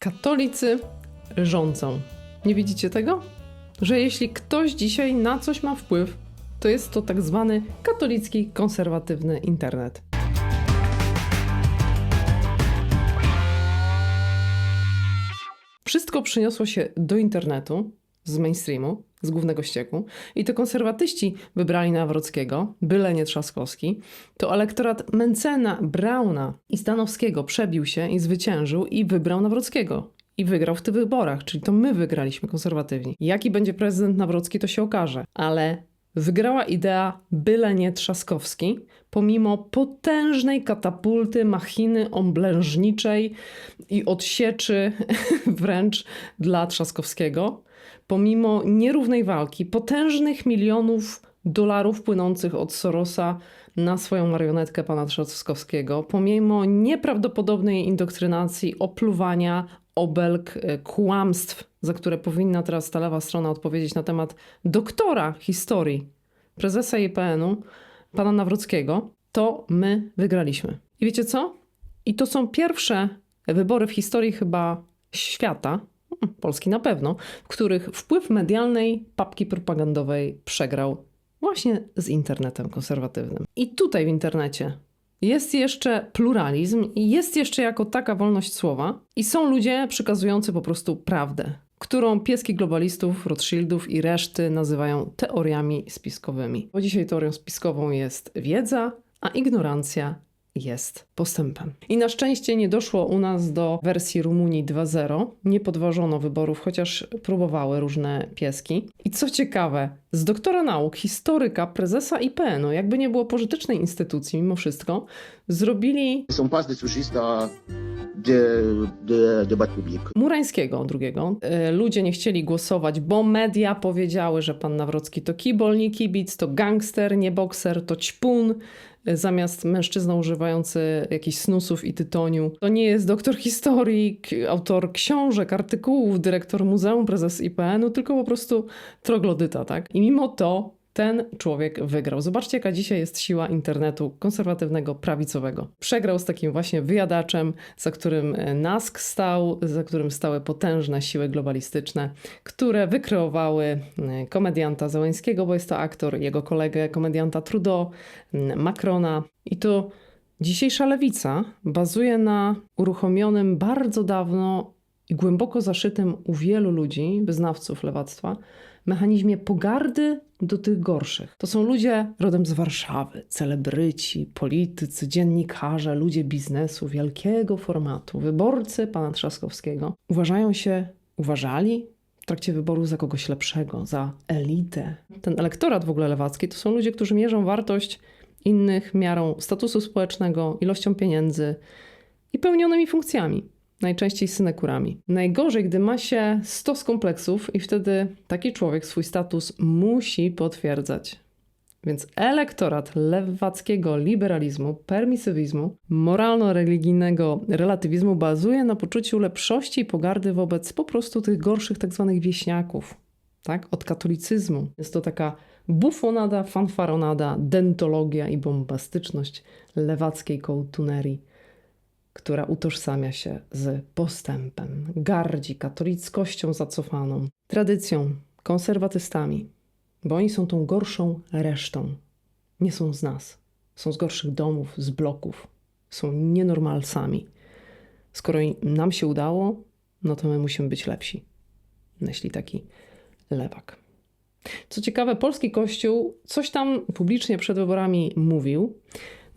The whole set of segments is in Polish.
Katolicy rządzą. Nie widzicie tego? Że jeśli ktoś dzisiaj na coś ma wpływ, to jest to tak zwany katolicki, konserwatywny internet. Wszystko przyniosło się do internetu z mainstreamu, z głównego ścieku. I to konserwatyści wybrali Nawrockiego, byle nie Trzaskowski. To elektorat Mencena, Brauna i Stanowskiego przebił się i zwyciężył i wybrał Nawrockiego. I wygrał w tych wyborach, czyli to my wygraliśmy konserwatywni. Jaki będzie prezydent Nawrocki, to się okaże. Ale wygrała idea byle nie Trzaskowski, pomimo potężnej katapulty, machiny oblężniczej i odsieczy wręcz dla Trzaskowskiego, pomimo nierównej walki, potężnych milionów dolarów płynących od Sorosa na swoją marionetkę pana Trzaskowskiego, pomimo nieprawdopodobnej indoktrynacji, opluwania, obelg, e, kłamstw, za które powinna teraz ta lewa strona odpowiedzieć na temat doktora historii, prezesa IPN-u, pana Nawrockiego, to my wygraliśmy. I wiecie co? I to są pierwsze wybory w historii chyba świata, Polski na pewno, w których wpływ medialnej papki propagandowej przegrał właśnie z internetem konserwatywnym. I tutaj w internecie jest jeszcze pluralizm i jest jeszcze jako taka wolność słowa i są ludzie przekazujący po prostu prawdę, którą pieski globalistów, Rothschildów i reszty nazywają teoriami spiskowymi. Bo dzisiaj teorią spiskową jest wiedza, a ignorancja jest postępem. I na szczęście nie doszło u nas do wersji Rumunii 2.0. Nie podważono wyborów, chociaż próbowały różne pieski. I co ciekawe, z doktora nauk, historyka, prezesa IPN-u, jakby nie było pożytecznej instytucji mimo wszystko, zrobili sont pas des sujets de, de débat public. Murańskiego drugiego. E, Ludzie nie chcieli głosować, bo media powiedziały, że pan Nawrocki to kibol, nie kibic, to gangster, nie bokser, to ćpun. Zamiast mężczyzna używający jakichś snusów i tytoniu. To nie jest doktor historii, autor książek, artykułów, dyrektor muzeum, prezes IPN-u, tylko po prostu troglodyta, tak? I mimo to ten człowiek wygrał. Zobaczcie, jaka dzisiaj jest siła internetu konserwatywnego, prawicowego. Przegrał z takim właśnie wyjadaczem, za którym e, NASK stał, za którym stały potężne siły globalistyczne, które wykreowały e, komedianta Załęskiego, bo jest to aktor, jego kolegę, komedianta Trudeau, Macrona. I to dzisiejsza lewica bazuje na uruchomionym bardzo dawno i głęboko zaszytym u wielu ludzi, wyznawców lewactwa, mechanizmie pogardy do tych gorszych. To są ludzie rodem z Warszawy, celebryci, politycy, dziennikarze, ludzie biznesu wielkiego formatu, wyborcy pana Trzaskowskiego. Uważają się, uważali w trakcie wyboru za kogoś lepszego, za elitę. Ten elektorat w ogóle lewacki to są ludzie, którzy mierzą wartość innych miarą statusu społecznego, ilością pieniędzy i pełnionymi funkcjami najczęściej synekurami. Najgorzej, gdy ma się stos kompleksów i wtedy taki człowiek swój status musi potwierdzać. Więc elektorat lewackiego liberalizmu, permisywizmu, moralno-religijnego relatywizmu bazuje na poczuciu lepszości i pogardy wobec po prostu tych gorszych tak zwanych wieśniaków, tak? Od katolicyzmu. Jest to taka bufonada, fanfaronada, dentologia i bombastyczność lewackiej kołtunerii która utożsamia się z postępem, gardzi katolickością zacofaną, tradycją, konserwatystami, bo oni są tą gorszą resztą. Nie są z nas. Są z gorszych domów, z bloków. Są nienormalsami. Skoro nam się udało, no to my musimy być lepsi. Myśli taki lewak. Co ciekawe, polski kościół coś tam publicznie przed wyborami mówił,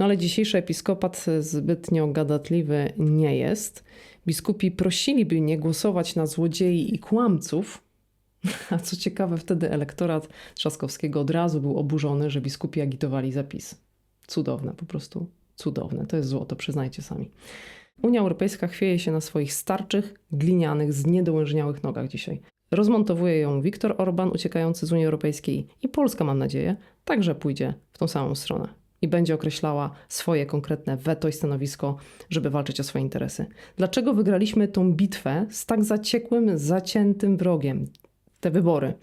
no ale dzisiejszy episkopat zbytnio gadatliwy nie jest. Biskupi prosili, by nie głosować na złodziei i kłamców. A co ciekawe, wtedy elektorat Trzaskowskiego od razu był oburzony, że biskupi agitowali za PiS. Cudowne, po prostu cudowne. To jest złoto, przyznajcie sami. Unia Europejska chwieje się na swoich starczych, glinianych, zniedołężniałych nogach dzisiaj. Rozmontowuje ją Viktor Orban, uciekający z Unii Europejskiej i Polska, mam nadzieję, także pójdzie w tą samą stronę i będzie określała swoje konkretne weto i stanowisko, żeby walczyć o swoje interesy. Dlaczego wygraliśmy tą bitwę z tak zaciekłym, zaciętym wrogiem, te wybory?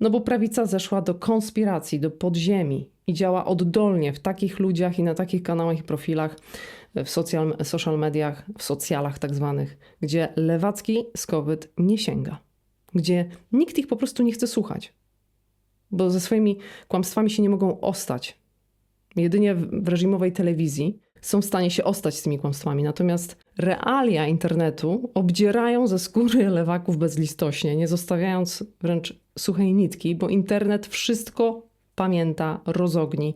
No bo prawica zeszła do konspiracji, do podziemi i działa oddolnie w takich ludziach i na takich kanałach i profilach w social, social mediach, w socjalach tak zwanych, gdzie lewacki skowyt nie sięga, gdzie nikt ich po prostu nie chce słuchać, bo ze swoimi kłamstwami się nie mogą ostać. Jedynie w reżimowej telewizji są w stanie się ostać z tymi kłamstwami. Natomiast realia internetu obdzierają ze skóry lewaków bezlistośnie, nie zostawiając wręcz suchej nitki, bo internet wszystko pamięta, rozogni.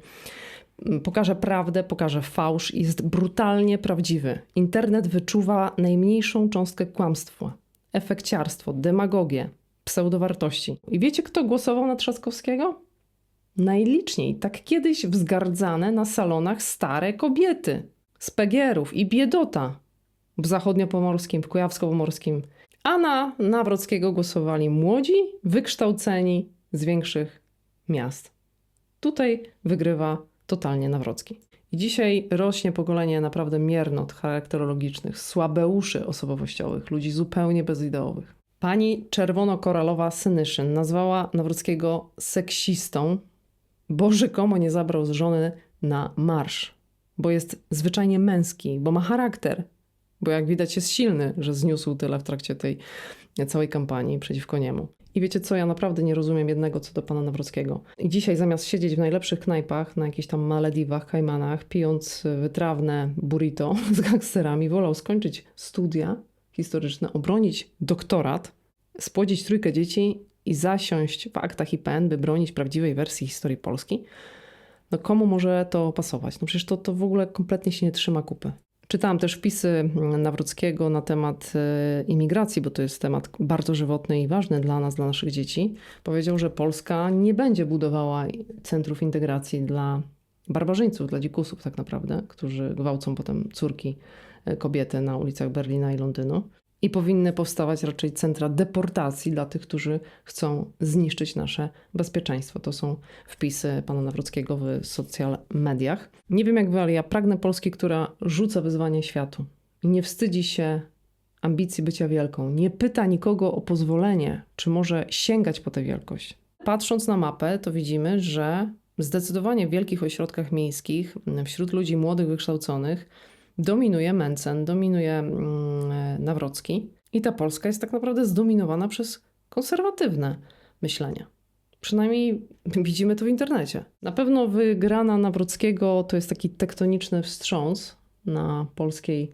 Pokaże prawdę, pokaże fałsz jest brutalnie prawdziwy. Internet wyczuwa najmniejszą cząstkę kłamstwa, efekciarstwo, demagogię, pseudowartości. I wiecie, kto głosował na Trzaskowskiego? Najliczniej, tak kiedyś wzgardzane na salonach stare kobiety z Pegierów i Biedota w zachodniopomorskim, w kujawsko-pomorskim. A na Nawrockiego głosowali młodzi, wykształceni z większych miast. Tutaj wygrywa totalnie Nawrocki. Dzisiaj rośnie pokolenie naprawdę miernot charakterologicznych, słabeuszy osobowościowych, ludzi zupełnie bezideowych. Pani Czerwono-Koralowa Senyszyn nazwała Nawrockiego seksistą, bo rzekomo nie zabrał żony na marsz, bo jest zwyczajnie męski, bo ma charakter, bo jak widać jest silny, że zniósł tyle w trakcie tej całej kampanii przeciwko niemu. I wiecie co, ja naprawdę nie rozumiem jednego co do pana Nawrockiego. I dzisiaj zamiast siedzieć w najlepszych knajpach, na jakichś tam Malediwach, Kajmanach, pijąc wytrawne burrito z gangsterami, wolał skończyć studia historyczne, obronić doktorat, spłodzić trójkę dzieci i zasiąść w aktach IPN, by bronić prawdziwej wersji historii Polski. No komu może to pasować? No przecież to, to w ogóle kompletnie się nie trzyma kupy. Czytałam też wpisy Nawrockiego na temat e, imigracji, bo to jest temat bardzo żywotny i ważny dla nas, dla naszych dzieci. Powiedział, że Polska nie będzie budowała centrów integracji dla barbarzyńców, dla dzikusów tak naprawdę, którzy gwałcą potem córki e, kobiety na ulicach Berlina i Londynu. I powinny powstawać raczej centra deportacji dla tych, którzy chcą zniszczyć nasze bezpieczeństwo. To są wpisy pana Nawrockiego w social mediach. Nie wiem jak wy, ale ja pragnę Polski, która rzuca wyzwanie światu nie wstydzi się ambicji bycia wielką. Nie pyta nikogo o pozwolenie, czy może sięgać po tę wielkość. Patrząc na mapę, to widzimy, że zdecydowanie w wielkich ośrodkach miejskich, wśród ludzi młodych, wykształconych, dominuje Mencen, dominuje mm, Nawrocki i ta Polska jest tak naprawdę zdominowana przez konserwatywne myślenie. Przynajmniej widzimy to w internecie. Na pewno wygrana Nawrockiego to jest taki tektoniczny wstrząs na polskiej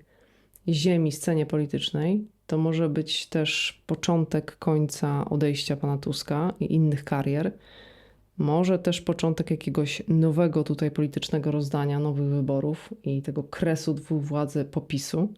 ziemi, scenie politycznej. To może być też początek końca odejścia pana Tuska i innych karier. Może też początek jakiegoś nowego tutaj politycznego rozdania, nowych wyborów i tego kresu dwóch władzy popisu,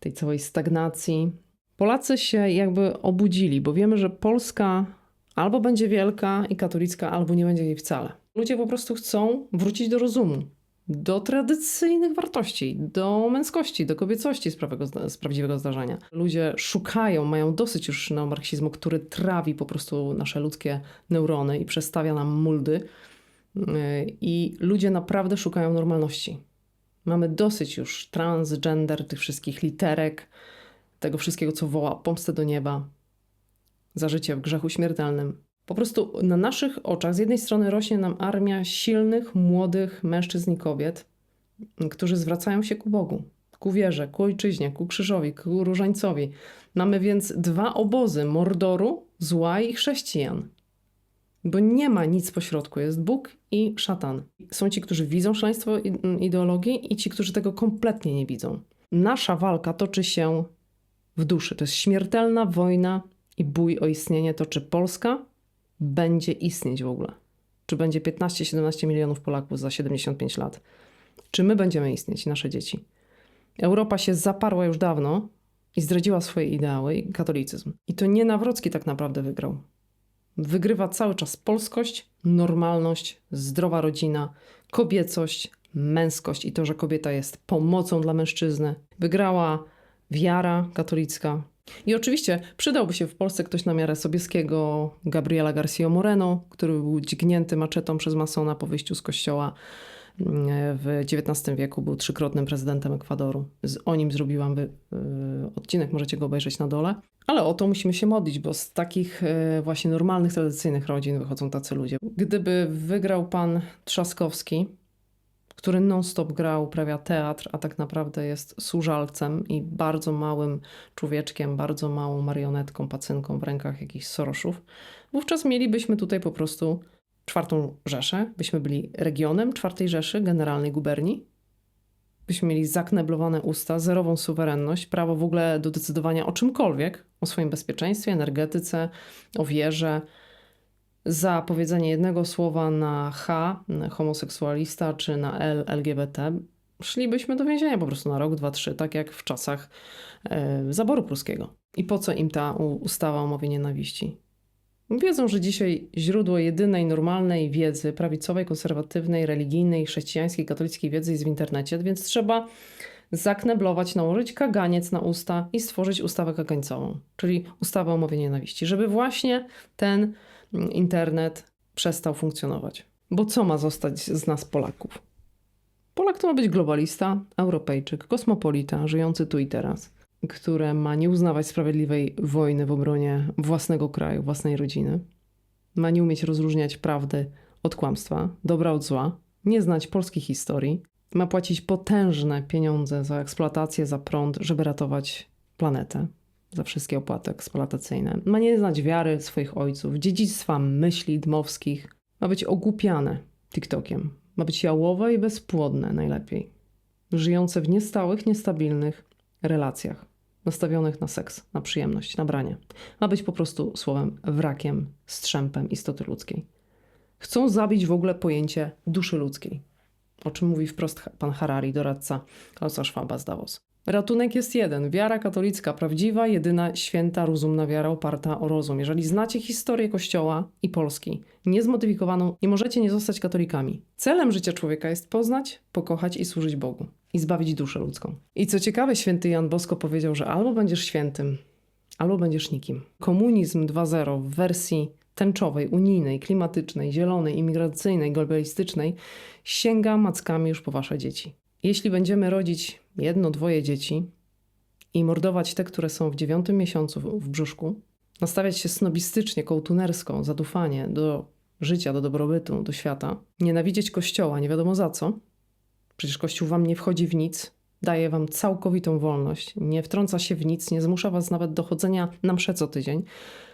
tej całej stagnacji. Polacy się jakby obudzili, bo wiemy, że Polska albo będzie wielka i katolicka, albo nie będzie jej wcale. Ludzie po prostu chcą wrócić do rozumu, do tradycyjnych wartości, do męskości, do kobiecości z, prawego, z prawdziwego zdarzenia. Ludzie szukają, mają dosyć już neomarksizmu, który trawi po prostu nasze ludzkie neurony i przestawia nam muldy. Yy, I ludzie naprawdę szukają normalności. Mamy dosyć już transgender, tych wszystkich literek, tego wszystkiego, co woła pomstę do nieba, za życie w grzechu śmiertelnym. Po prostu na naszych oczach z jednej strony rośnie nam armia silnych, młodych mężczyzn i kobiet, którzy zwracają się ku Bogu, ku wierze, ku ojczyźnie, ku krzyżowi, ku różańcowi. Mamy więc dwa obozy mordoru, zła i chrześcijan. Bo nie ma nic pośrodku, jest Bóg i szatan. Są ci, którzy widzą szaleństwo ideologii i ci, którzy tego kompletnie nie widzą. Nasza walka toczy się w duszy. To jest śmiertelna wojna i bój o istnienie to, czy Polska będzie istnieć w ogóle. Czy będzie 15-17 milionów Polaków za 75 lat. Czy my będziemy istnieć, nasze dzieci. Europa się zaparła już dawno i zdradziła swoje ideały i katolicyzm. I to nie Nawrocki tak naprawdę wygrał. Wygrywa cały czas polskość, normalność, zdrowa rodzina, kobiecość, męskość i to, że kobieta jest pomocą dla mężczyzny. Wygrała wiara katolicka. I oczywiście przydałby się w Polsce ktoś na miarę Sobieskiego, Gabriela Garcia Moreno, który był dźgnięty maczetą przez masona po wyjściu z kościoła w XIX wieku był trzykrotnym prezydentem Ekwadoru. O nim zrobiłam y, odcinek, możecie go obejrzeć na dole. Ale o to musimy się modlić, bo z takich y, właśnie normalnych, tradycyjnych rodzin wychodzą tacy ludzie. Gdyby wygrał pan Trzaskowski, który non-stop gra, uprawia teatr, a tak naprawdę jest służalcem i bardzo małym człowieczkiem, bardzo małą marionetką, pacynką w rękach jakichś Soroszów, wówczas mielibyśmy tutaj po prostu czwartą Rzeszę, byśmy byli regionem czwartej Rzeszy, generalnej guberni, byśmy mieli zakneblowane usta, zerową suwerenność, prawo w ogóle do decydowania o czymkolwiek, o swoim bezpieczeństwie, energetyce, o wierze, za powiedzenie jednego słowa na H, homoseksualista, czy na L, LGBT, szlibyśmy do więzienia po prostu na rok, dwa, trzy, tak jak w czasach e, zaboru pruskiego. I po co im ta ustawa o mowie nienawiści? Wiedzą, że dzisiaj źródło jedynej normalnej wiedzy, prawicowej, konserwatywnej, religijnej, chrześcijańskiej, katolickiej wiedzy jest w internecie, więc trzeba zakneblować, nałożyć kaganiec na usta i stworzyć ustawę kagańcową, czyli ustawę o mowie nienawiści, żeby właśnie ten internet przestał funkcjonować. Bo co ma zostać z nas Polaków? Polak to ma być globalista, Europejczyk, kosmopolita, żyjący tu i teraz, które ma nie uznawać sprawiedliwej wojny w obronie własnego kraju, własnej rodziny, ma nie umieć rozróżniać prawdy od kłamstwa, dobra od zła, nie znać polskiej historii, ma płacić potężne pieniądze za eksploatację, za prąd, żeby ratować planetę, za wszystkie opłaty eksploatacyjne. Ma nie znać wiary swoich ojców, dziedzictwa myśli dmowskich. Ma być ogłupiane TikTokiem. Ma być jałowe i bezpłodne najlepiej. Żyjące w niestałych, niestabilnych relacjach, nastawionych na seks, na przyjemność, na branie. Ma być po prostu słowem wrakiem, strzępem istoty ludzkiej. Chcą zabić w ogóle pojęcie duszy ludzkiej o czym mówi wprost pan Harari, doradca Klausa Schwaba z Davos. Ratunek jest jeden. Wiara katolicka, prawdziwa, jedyna, święta, rozumna wiara oparta o rozum. Jeżeli znacie historię Kościoła i Polski, niezmodyfikowaną, nie możecie nie zostać katolikami. Celem życia człowieka jest poznać, pokochać i służyć Bogu. I zbawić duszę ludzką. I co ciekawe, święty Jan Bosko powiedział, że albo będziesz świętym, albo będziesz nikim. Komunizm 2.0 w wersji tęczowej, unijnej, klimatycznej, zielonej, imigracyjnej, globalistycznej sięga mackami już po wasze dzieci. Jeśli będziemy rodzić jedno, dwoje dzieci i mordować te, które są w dziewiątym miesiącu w brzuszku, nastawiać się snobistycznie, kołtunersko, zadufanie do życia, do dobrobytu, do świata, nienawidzieć Kościoła, nie wiadomo za co, przecież Kościół wam nie wchodzi w nic, daje wam całkowitą wolność, nie wtrąca się w nic, nie zmusza was nawet do chodzenia na msze co tydzień.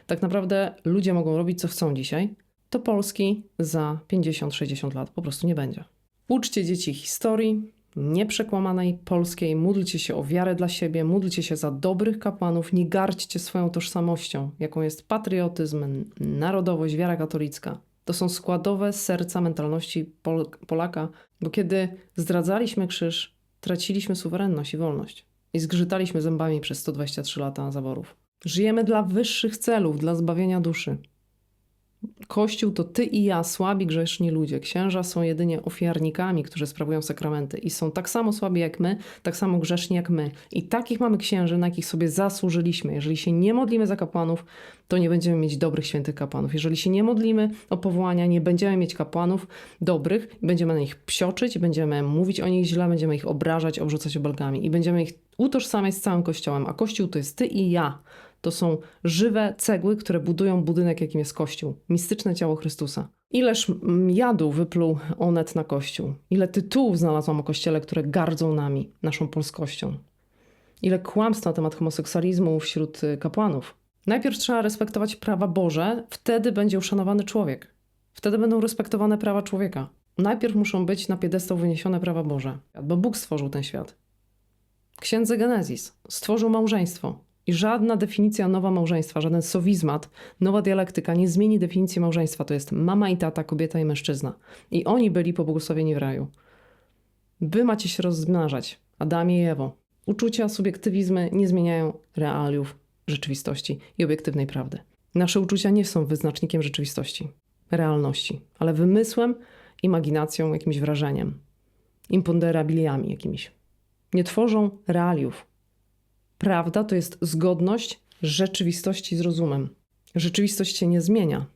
Tak naprawdę ludzie mogą robić co chcą dzisiaj, to Polski za 50-60 lat po prostu nie będzie. Uczcie dzieci historii, nieprzekłamanej polskiej, módlcie się o wiarę dla siebie, módlcie się za dobrych kapłanów, nie garćcie swoją tożsamością, jaką jest patriotyzm, narodowość, wiara katolicka. To są składowe serca mentalności Pol Polaka, bo kiedy zdradzaliśmy krzyż, traciliśmy suwerenność i wolność i zgrzytaliśmy zębami przez 123 lata zaborów. Żyjemy dla wyższych celów, dla zbawienia duszy. Kościół to ty i ja, słabi, grzeszni ludzie. Księża są jedynie ofiarnikami, którzy sprawują sakramenty i są tak samo słabi jak my, tak samo grzeszni jak my. I takich mamy księży, na jakich sobie zasłużyliśmy. Jeżeli się nie modlimy za kapłanów, to nie będziemy mieć dobrych, świętych kapłanów. Jeżeli się nie modlimy o powołania, nie będziemy mieć kapłanów dobrych, będziemy na nich psioczyć, będziemy mówić o nich źle, będziemy ich obrażać, obrzucać obelgami i będziemy ich utożsamiać z całym Kościołem. A Kościół to jest ty i ja. To są żywe cegły, które budują budynek, jakim jest Kościół. Mistyczne ciało Chrystusa. Ileż mm, jadu wypluł Onet na Kościół. Ile tytułów znalazłam o Kościele, które gardzą nami, naszą polskością. Ile kłamstw na temat homoseksualizmu wśród y, kapłanów. Najpierw trzeba respektować prawa Boże, wtedy będzie uszanowany człowiek. Wtedy będą respektowane prawa człowieka. Najpierw muszą być na piedestał wyniesione prawa Boże, bo Bóg stworzył ten świat. Księdze Genezis stworzył małżeństwo. I żadna definicja nowa małżeństwa, żaden sowizmat, nowa dialektyka nie zmieni definicji małżeństwa. To jest mama i tata, kobieta i mężczyzna. I oni byli pobłogosławieni w raju. Wy macie się rozmnażać, Adamie i Ewo. Uczucia, subiektywizmy nie zmieniają realiów rzeczywistości i obiektywnej prawdy. Nasze uczucia nie są wyznacznikiem rzeczywistości, realności, ale wymysłem, imaginacją, jakimś wrażeniem, imponderabiliami jakimiś. Nie tworzą realiów, Prawda to jest zgodność rzeczywistości z rozumem. Rzeczywistość się nie zmienia,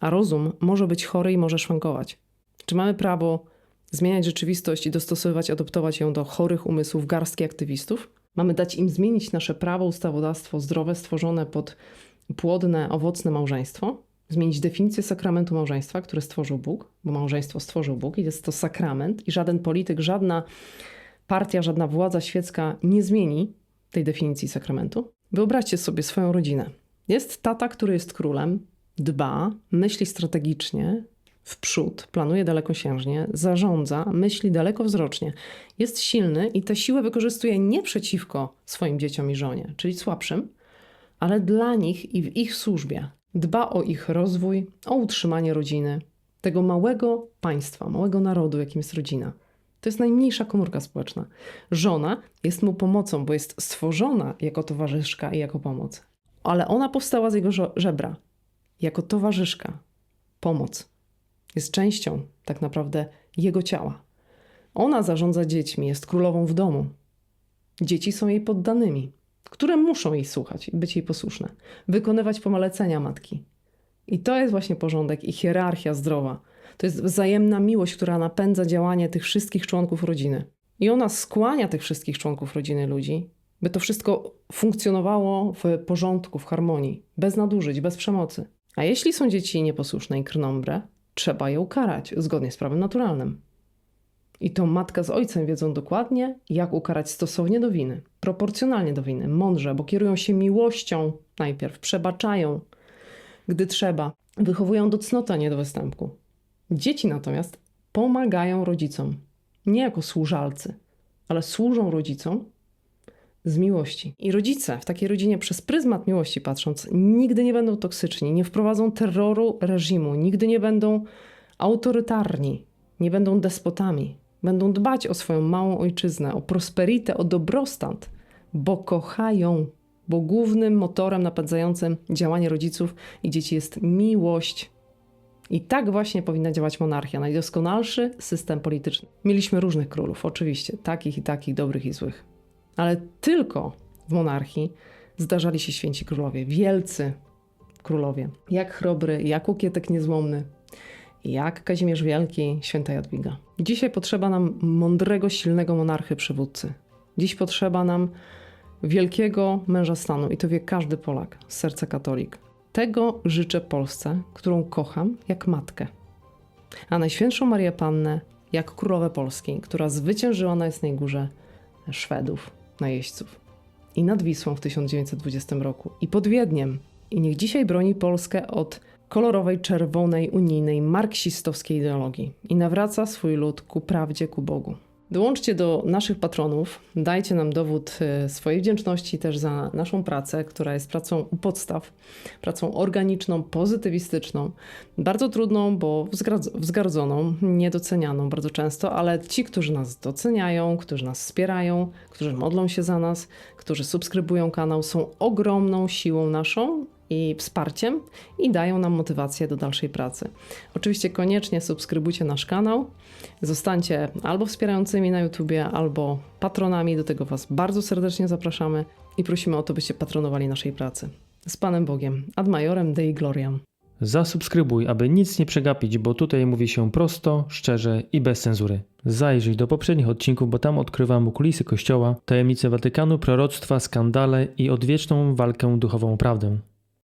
a rozum może być chory i może szwankować. Czy mamy prawo zmieniać rzeczywistość i dostosowywać, adoptować ją do chorych umysłów garstki aktywistów. Mamy dać im zmienić nasze prawo, ustawodawstwo zdrowe, stworzone pod płodne, owocne małżeństwo. Zmienić definicję sakramentu małżeństwa, które stworzył Bóg, bo małżeństwo stworzył Bóg i jest to sakrament, i żaden polityk, żadna partia, żadna władza świecka nie zmieni tej definicji sakramentu. Wyobraźcie sobie swoją rodzinę. Jest tata, który jest królem, dba, myśli strategicznie, w przód, planuje dalekosiężnie, zarządza, myśli dalekowzrocznie. Jest silny i tę siłę wykorzystuje nie przeciwko swoim dzieciom i żonie, czyli słabszym, ale dla nich i w ich służbie. Dba o ich rozwój, o utrzymanie rodziny, tego małego państwa, małego narodu, jakim jest rodzina. To jest najmniejsza komórka społeczna. Żona jest mu pomocą, bo jest stworzona jako towarzyszka i jako pomoc. Ale ona powstała z jego żebra, jako towarzyszka, pomoc. Jest częścią tak naprawdę jego ciała. Ona zarządza dziećmi, jest królową w domu. Dzieci są jej poddanymi, które muszą jej słuchać i być jej posłuszne, wykonywać pomalecenia matki. I to jest właśnie porządek i hierarchia zdrowa. To jest wzajemna miłość, która napędza działanie tych wszystkich członków rodziny. I ona skłania tych wszystkich członków rodziny ludzi, by to wszystko funkcjonowało w porządku, w harmonii, bez nadużyć, bez przemocy. A jeśli są dzieci nieposłuszne i krnąbre, trzeba je ukarać zgodnie z prawem naturalnym. I to matka z ojcem wiedzą dokładnie, jak ukarać stosownie do winy, proporcjonalnie do winy, mądrze, bo kierują się miłością najpierw, przebaczają, gdy trzeba, wychowują do cnoty, a nie do występku. Dzieci natomiast pomagają rodzicom, nie jako służalcy, ale służą rodzicom z miłości. I rodzice w takiej rodzinie przez pryzmat miłości patrząc, nigdy nie będą toksyczni, nie wprowadzą terroru reżimu, nigdy nie będą autorytarni, nie będą despotami. Będą dbać o swoją małą ojczyznę, o prosperitę, o dobrostan, bo kochają, bo głównym motorem napędzającym działanie rodziców i dzieci jest miłość. I tak właśnie powinna działać monarchia, najdoskonalszy system polityczny. Mieliśmy różnych królów, oczywiście, takich i takich, dobrych i złych. Ale tylko w monarchii zdarzali się święci królowie, wielcy królowie, jak Chrobry, jak Łukietek Niezłomny, jak Kazimierz Wielki, święta Jadwiga. Dzisiaj potrzeba nam mądrego, silnego monarchy przywódcy. Dziś potrzeba nam wielkiego męża stanu i to wie każdy Polak z serca katolik. Tego życzę Polsce, którą kocham jak matkę. A Najświętszą Marię Pannę jak królowę Polski, która zwyciężyła na Jasnej Górze Szwedów, najeźdźców. I nad Wisłą w 1920 roku, i pod Wiedniem. I niech dzisiaj broni Polskę od kolorowej, czerwonej, unijnej, marksistowskiej ideologii i nawraca swój lud ku prawdzie, ku Bogu. Dołączcie do naszych patronów, dajcie nam dowód e, swojej wdzięczności też za naszą pracę, która jest pracą u podstaw, pracą organiczną, pozytywistyczną, bardzo trudną, bo wzgardzoną, niedocenianą bardzo często, ale ci, którzy nas doceniają, którzy nas wspierają, którzy modlą się za nas, którzy subskrybują kanał, są ogromną siłą naszą i wsparciem i dają nam motywację do dalszej pracy. Oczywiście koniecznie subskrybujcie nasz kanał, zostańcie albo wspierającymi na YouTubie, albo patronami, do tego Was bardzo serdecznie zapraszamy i prosimy o to, byście patronowali naszej pracy. Z Panem Bogiem, ad majorem Dei Gloriam. Zasubskrybuj, aby nic nie przegapić, bo tutaj mówi się prosto, szczerze i bez cenzury. Zajrzyj do poprzednich odcinków, bo tam odkrywam kulisy Kościoła, tajemnice Watykanu, proroctwa, skandale i odwieczną walkę duchową prawdę.